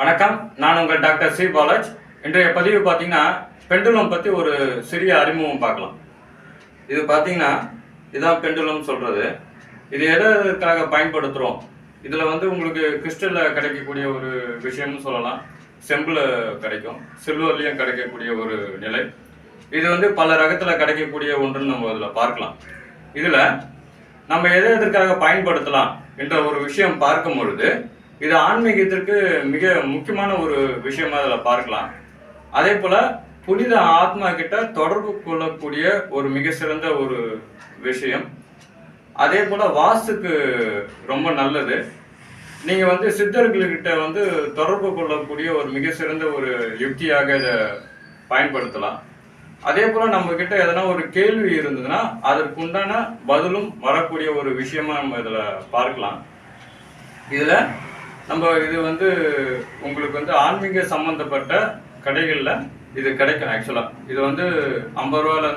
வணக்கம். நான் உங்கள் டாக்டர் சி பாலாஜ். இன்றைய பதிவு பார்த்தீங்கன்னா பெண்டுலம் பற்றி ஒரு சிறிய அறிமுகம் பார்க்கலாம். இது பார்த்தீங்கன்னா இதுதான் பெண்டுலம் சொல்கிறது இது எதற்காக பயன்படுத்துகிறோம் இதில் வந்து உங்களுக்கு கிறிஸ்டலில் கிடைக்கக்கூடிய ஒரு விஷயம்னு சொல்லலாம். செம்பில் கிடைக்கும். சில்வர்லேயும் கிடைக்கக்கூடிய ஒரு நிலை. இது வந்து பல ரகத்தில் கிடைக்கக்கூடிய ஒன்றுன்னு நம்ம இதில் பார்க்கலாம். இதில் நம்ம எதை எதற்காக பயன்படுத்தலாம் என்ற ஒரு விஷயம் பார்க்கும் பொழுது இது ஆன்மீகத்திற்கு மிக முக்கியமான ஒரு விஷயமா அதில் பார்க்கலாம். அதே போல புனித ஆத்மா கிட்ட தொடர்பு கொள்ளக்கூடிய ஒரு மிக சிறந்த ஒரு விஷயம். அதே போல வாஸ்துக்கு ரொம்ப நல்லது. நீங்க வந்து சித்தர்கள்கிட்ட வந்து தொடர்பு கொள்ளக்கூடிய ஒரு மிக சிறந்த ஒரு யுக்தியாக இதை பயன்படுத்தலாம். அதே போல நம்ம கிட்ட எதனா ஒரு கேள்வி இருந்ததுன்னா அதற்கு உண்டான பதிலும் வரக்கூடிய ஒரு விஷயமா நம்ம இதுல பார்க்கலாம். இதுல நம்ம இது வந்து உங்களுக்கு வந்து ஆன்மீக சம்பந்தப்பட்ட கடைகளில் இது கிடைக்கும் ஆக்சுவலாக இது வந்து ஐம்பது ரூபால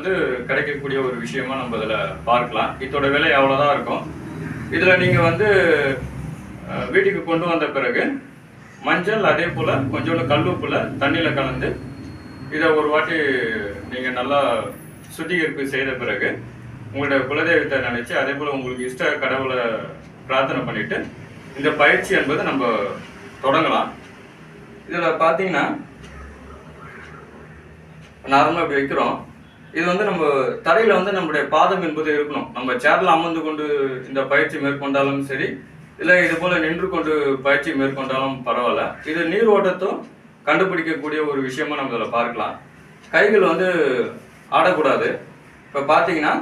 கிடைக்கக்கூடிய ஒரு விஷயமா நம்ம இதில் பார்க்கலாம். இதோட விலை எவ்வளோதான் இருக்கும். இதில் நீங்கள் வந்து வீட்டுக்கு கொண்டு வந்த பிறகு மஞ்சள் அதே போல் கொஞ்சோண்டு கல்லுப்புல தண்ணியில் கலந்து இதை ஒரு வாட்டி நீங்கள் நல்லா சுத்திகரிப்பு செய்த பிறகு உங்களோட குலதெய்வத்தை நினச்சி அதே போல் உங்களுக்கு இஷ்ட கடவுளை பிரார்த்தனை பண்ணிவிட்டு இந்த பயிற்சி என்பது நம்ம தொடங்கலாம். இதில் பார்த்தீங்கன்னா நார்மலாக இப்படி வைக்கிறோம். இது வந்து நம்ம தரையில் வந்து நம்முடைய பாதம் என்பது இருக்கணும். நம்ம சேரில் அமர்ந்து கொண்டு இந்த பயிற்சி மேற்கொண்டாலும் சரி இல்லை இது போல் நின்று கொண்டு பயிற்சி மேற்கொண்டாலும் பரவாயில்ல. இது நீர் ஓட்டத்தும் கண்டுபிடிக்கக்கூடிய ஒரு விஷயமா நம்ம இதில் பார்க்கலாம். கைகள் வந்து ஆடக்கூடாது. இப்போ பார்த்தீங்கன்னா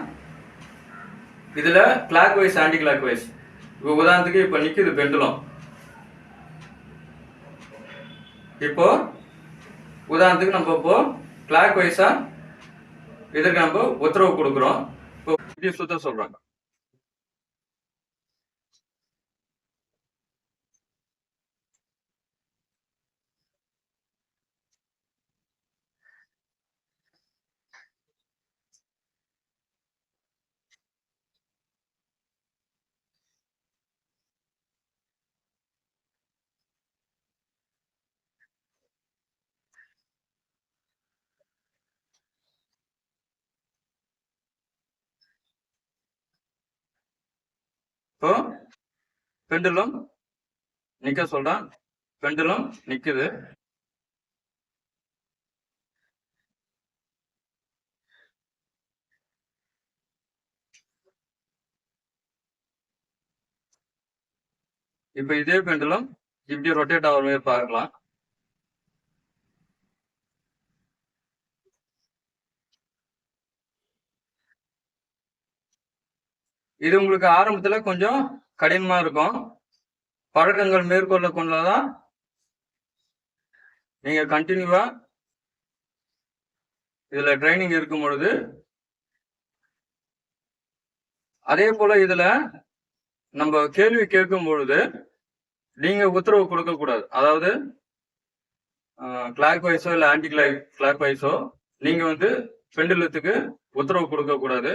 இதில் clockwise anticlockwise இப்போ உதாரணத்துக்கு இப்போ நிற்குது பெண்டுலம். இப்போ உதாரணத்துக்கு நம்ம இப்போ கிளாக் வைஸாக இதற்கு நம்ம உத்தரவு கொடுக்குறோம். இப்போ இது சுத்த சொல்றாங்க. இப்போ பெண்டுலம் நிக்க சொல்றான் பெண்டுலம் நிக்குது. இப்ப இதே பெண்டுலம் இப்படி ரொட்டேட் ஆகிற மாதிரி பார்க்கலாம். இது உங்களுக்கு ஆரம்பத்துல கொஞ்சம் கடினமா இருக்கும். பழக்கங்கள் மேற்கொள்ள கொண்டதான் நீங்க கண்டினியூவா இதுல ட்ரைனிங் இருக்கும் பொழுது அதே போல இதுல நம்ம கேள்வி கேட்கும் பொழுது நீங்க உத்தரவு கொடுக்க கூடாது. அதாவது கிளாக் வைஸோ இல்ல ஆன்டி கிளாக் கிளாக் வைஸோ நீங்க வந்து பெண்டுலத்துக்கு உத்தரவு கொடுக்க கூடாது.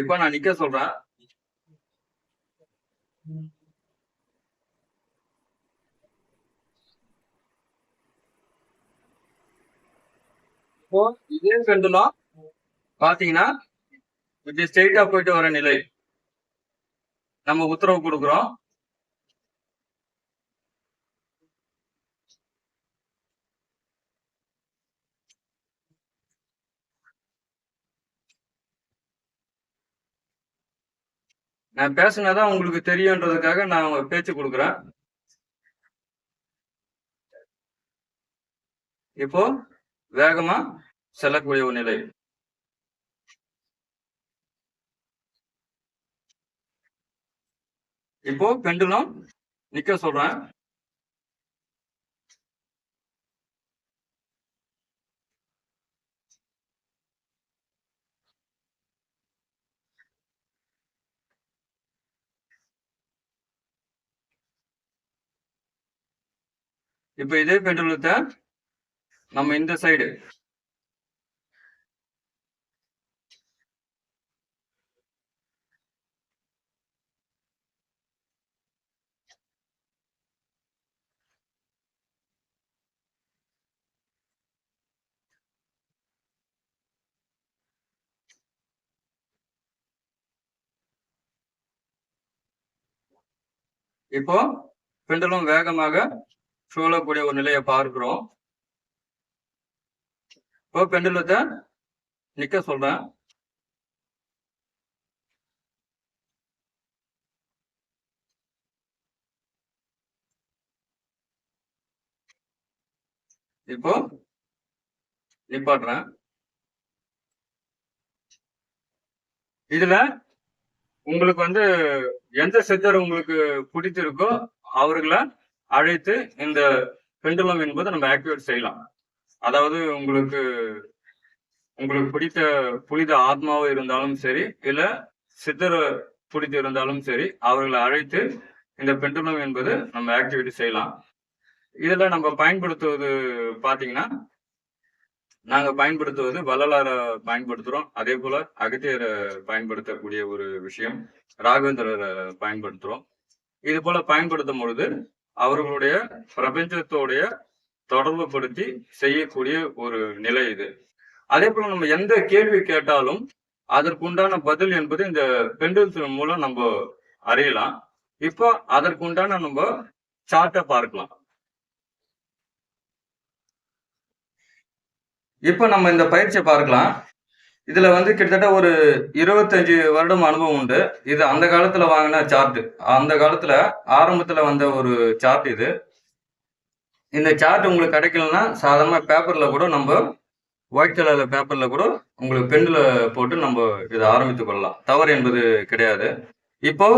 இப்ப நான் நிக்க சொல்றேன். இதே பெண்டுலம் பாத்தீங்கன்னா இப்படி ஸ்ட்ரெயிட்டா போயிட்டு வர நிலை. நம்ம உத்தரவு கொடுக்குறோம். நான் பேசினாதான் உங்களுக்கு தெரியுன்றதுக்காக நான் உங்க பேச்சு கொடுக்குறேன். இப்போ வேகமா செல்லக்கூடிய ஒரு நிலை. இப்போ பெண்டுலம் நிக்க சொல்றேன். இப்ப இதே பெட்ரோலத்தை நம்ம இந்த சைடு இப்போ பெண்டலும் வேகமாக சூழக்கூடிய ஒரு நிலையை பார்க்கிறோம். இப்போ பெண்டுலத்தை நிக்க சொல்றேன். இப்போ நிப்பாட்டுறேன். இதுல உங்களுக்கு வந்து எந்த சித்தர் உங்களுக்கு பிடிச்சிருக்கோ அவர்களை அழைத்து இந்த பெண்டுலம் என்பதை நம்ம ஆக்டிவேட் செய்யலாம். அதாவது உங்களுக்கு உங்களுக்கு பிடித்த புனித ஆத்மாவும் இருந்தாலும் சரி இல்ல சித்தர் பிடித்து இருந்தாலும் சரி அவர்களை அழைத்து இந்த பெண்டுலம் என்பது நம்ம ஆக்டிவேட் செய்யலாம். இதுல நம்ம பயன்படுத்துவது பாத்தீங்கன்னா நாங்க பயன்படுத்துவது வள்ளலார பயன்படுத்துறோம். அதே போல அகத்தியரை பயன்படுத்தக்கூடிய ஒரு விஷயம் ராகவேந்திரரை பயன்படுத்துறோம். இது போல பயன்படுத்தும் பொழுது அவர்களுடைய பிரபஞ்சத்தோடைய தொடர்பு படுத்தி செய்யக்கூடிய ஒரு நிலை இது. அதே போல நம்ம எந்த கேள்வி கேட்டாலும் அதற்குண்டான பதில் என்பது இந்த பெண்டல்ஸ் மூலம் நம்ம அறியலாம். இப்போ அதற்குண்டான நம்ம சார்ட்டை பார்க்கலாம். இப்போ நம்ம இந்த பயிற்சியை பார்க்கலாம். இதுல வந்து கிட்டத்தட்ட ஒரு இருபத்தஞ்சு வருடம் அனுபவம் உண்டு. இது அந்த காலத்துல வாங்கின சார்ட் அந்த காலத்துல ஆரம்பத்துல வந்த ஒரு சார்ட் இது. இந்த சார்ட் உங்களுக்கு கிடைக்கலன்னா சாதாரண பேப்பர்ல கூட நம்ம ஒயிட் கலர்ல பேப்பர்ல கூட உங்களுக்கு பென்னில் போட்டு நம்ம இதை ஆரம்பித்து கொள்ளலாம். தவறு என்பது கிடையாது. இப்போ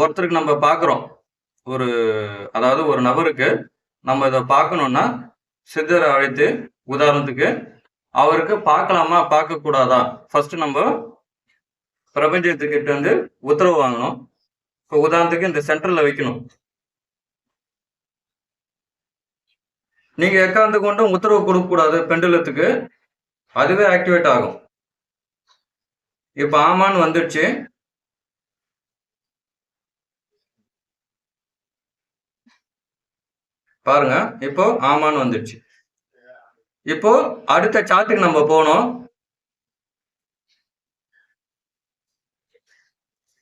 ஒருத்தருக்கு நம்ம பார்க்குறோம். ஒரு அதாவது ஒரு நபருக்கு நம்ம இதை பார்க்கணும்னா சித்தரை அழைத்து உதாரணத்துக்கு அவருக்கு பார்க்கலாமா பார்க்க கூடாதா ஃபர்ஸ்ட் நம்ம பிரபஞ்சத்துக்கிட்ட வந்து உத்தரவு வாங்கணும். இப்போ உதாரணத்துக்கு இந்த சென்டர்ல வைக்கணும். நீங்க எக்காந்து கொண்டும் உத்தரவு கொடுக்க கூடாது பெண்டுலத்துக்கு. அதுவே ஆக்டிவேட் ஆகும். இப்ப ஆமான்னு வந்துடுச்சு. பாருங்க இப்போ ஆமான்னு வந்துடுச்சு. இப்போ அடுத்த சார்ட்டுக்கு நம்ம போனோம்.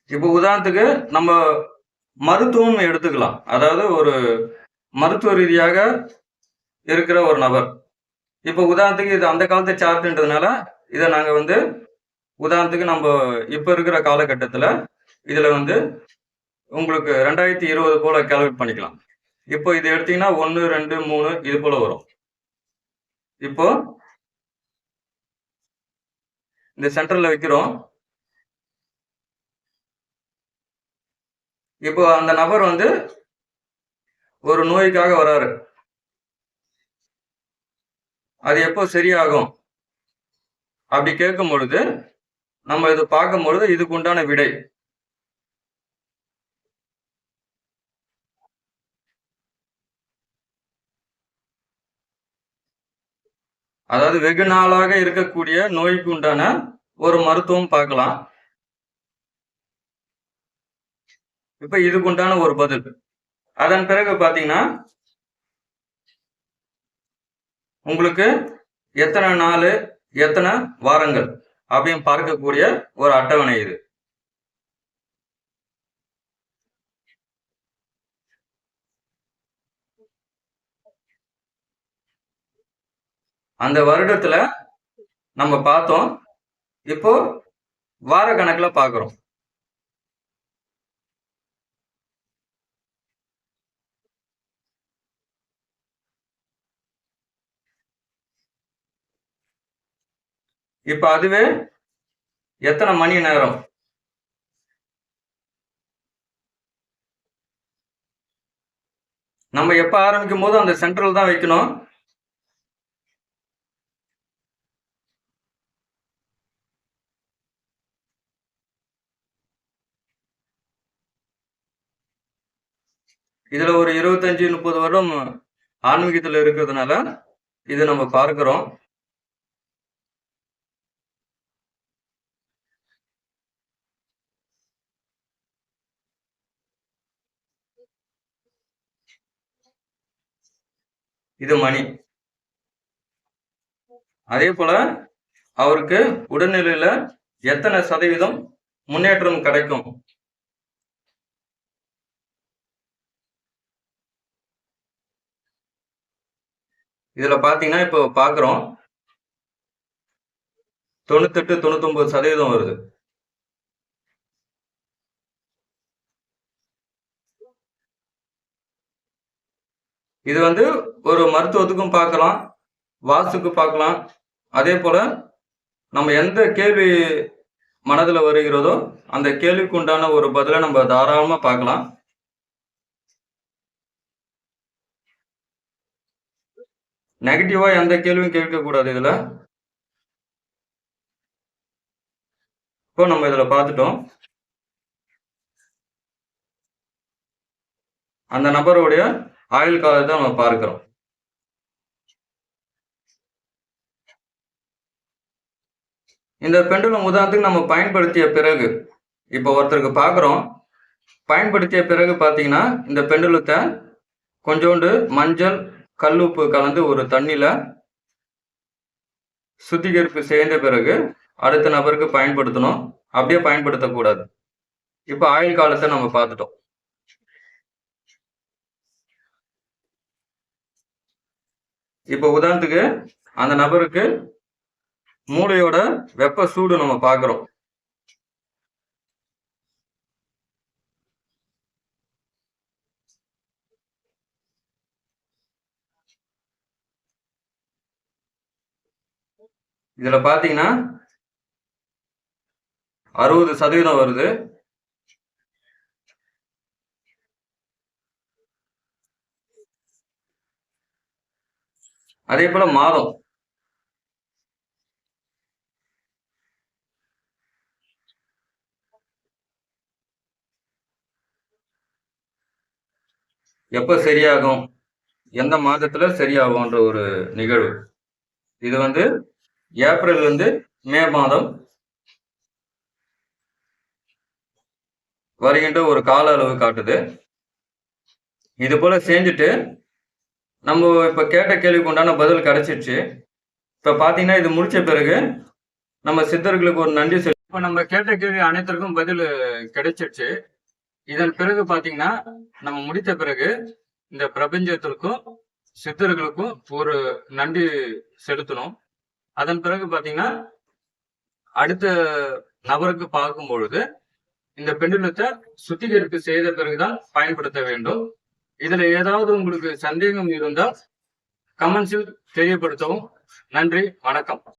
இப்போ உதாரணத்துக்கு நம்ம மருத்துவம் எடுத்துக்கலாம். அதாவது ஒரு மருத்துவ ரீதியாக இருக்கிற ஒரு நபர். இப்போ உதாரணத்துக்கு இது அந்த காலத்து சார்ட்டுன்றதுனால இதை நாங்கள் வந்து உதாரணத்துக்கு நம்ம இப்போ இருக்கிற காலகட்டத்தில் இதில் வந்து உங்களுக்கு ரெண்டாயிரத்தி இருபது போல கேல்குலேட் பண்ணிக்கலாம். இப்போ இது எடுத்தீங்கன்னா ஒன்று ரெண்டு மூணு இது போல வரும். இப்போ இந்த சென்டர்ல வைக்கிறோம். இப்போ அந்த நபர் வந்து ஒரு நோய்க்காக வராரு. அது எப்போ சரியாகும்? அப்படி கேட்கும் பொழுது நம்ம இது பார்க்கும் பொழுது இதுக்கு உண்டான விடை. அதாவது வெகு நாளாக இருக்கக்கூடிய நோய்க்கு உண்டான ஒரு மருத்துவம் பார்க்கலாம். இப்ப இதுக்கு உண்டான ஒரு பதில். அதன் பிறகு பாத்தீங்கன்னா உங்களுக்கு எத்தனை நாள் எத்தனை வாரங்கள் அப்படின்னு பார்க்கக்கூடிய ஒரு அட்டவணை இது. அந்த வருடத்துல நம்ம பார்த்தோம் இப்போ வார கணக்குல பாக்குறோம் இப்ப அதுவே எத்தனை மணி நேரம்? நம்ம எப்ப ஆரம்பிக்கும் போது அந்த சென்ட்ரல் தான் வைக்கணும். இதுல ஒரு இருபத்தஞ்சு முப்பது வருடம் ஆன்மீகத்துல இருக்கிறதுனால இது நம்ம பார்க்கிறோம். இது மணி. அதே போல அவருக்கு உடல்நிலையில எத்தனை சதவீதம் முன்னேற்றம் கிடைக்கும்? இதுல பாத்தீங்கன்னா இப்போ பாக்குறோம். தொண்ணூத்தெட்டு தொண்ணூத்தொன்பது சதவீதம் வருது. இது வந்து ஒரு மருத்துவத்துக்கும் பார்க்கலாம் வாசுக்கு பார்க்கலாம் அதே போல நம்ம எந்த கேள்வி மனதில் வருகிறதோ அந்த கேள்விக்கு உண்டான ஒரு பதிலை நம்ம தாராளமாக பார்க்கலாம் நெகட்டிவா எந்த கேள்வியும் கேட்கக்கூடாது இதுல. இப்போ நம்ம இதுல பார்த்துட்டோம். அந்த நபருடைய ஆயுள் காலத்தை நம்ம பார்க்கிறோம். இந்த பெண்டுலம் உதாரணத்துக்கு நம்ம பயன்படுத்திய பிறகு இப்போ ஒருத்தருக்கு பார்க்குறோம். பயன்படுத்திய பிறகு பார்த்தீங்கன்னா இந்த பெண்டுலத்தை கொஞ்சோண்டு மஞ்சள் கல்லுப்பு கலந்து ஒரு தண்ணியில் சுத்திகரிப்பு சேர்ந்த பிறகு அடுத்த நபருக்கு பயன்படுத்தணும். அப்படியே பயன்படுத்தக்கூடாது. இப்போ ஆயுள் காலத்தை நம்ம பார்த்துட்டோம். இப்போ உதாரணத்துக்கு அந்த நபருக்கு மூளையோட வெப்ப சூடு நம்ம பார்க்குறோம். இதுல பாத்தீங்கன்னா அறுபது சதவீதம் வருது. அதே போல மாதம். எப்ப சரியாகும்? எந்த மாதத்துல சரியாகும்ன்ற ஒரு நிகழ்வு. இது வந்து ஏப்ரல் வந்து மே மாதம் வருகின்ற ஒரு கால அளவு காட்டுது. இது போல செஞ்சுட்டு நம்ம இப்ப கேட்ட கேள்விக்கு உண்டான பதில் கிடைச்சிருச்சு. இப்ப பாத்தீங்கன்னா இது முடிச்ச பிறகு நம்ம சித்தர்களுக்கு ஒரு நன்றி சொல்லி இப்ப நம்ம கேட்ட கேள்வி அனைத்திற்கும் பதில் கிடைச்சிருச்சு. இதன் பிறகு பாத்தீங்கன்னா நம்ம முடித்த பிறகு இந்த பிரபஞ்சத்திற்கும் சித்தர்களுக்கும் ஒரு நன்றி செலுத்தணும். அதன் பிறகு பாத்தீங்கன்னா அடுத்த நபருக்கு பார்க்கும் பொழுது இந்த பெண்டுலத்தை சுத்திகரிப்பு செய்த பிறகுதான் பயன்படுத்த வேண்டும். இதுல ஏதாவது உங்களுக்கு சந்தேகம் இருந்தால் கமெண்ட்ஸில் தெரியப்படுத்தவும். நன்றி வணக்கம்.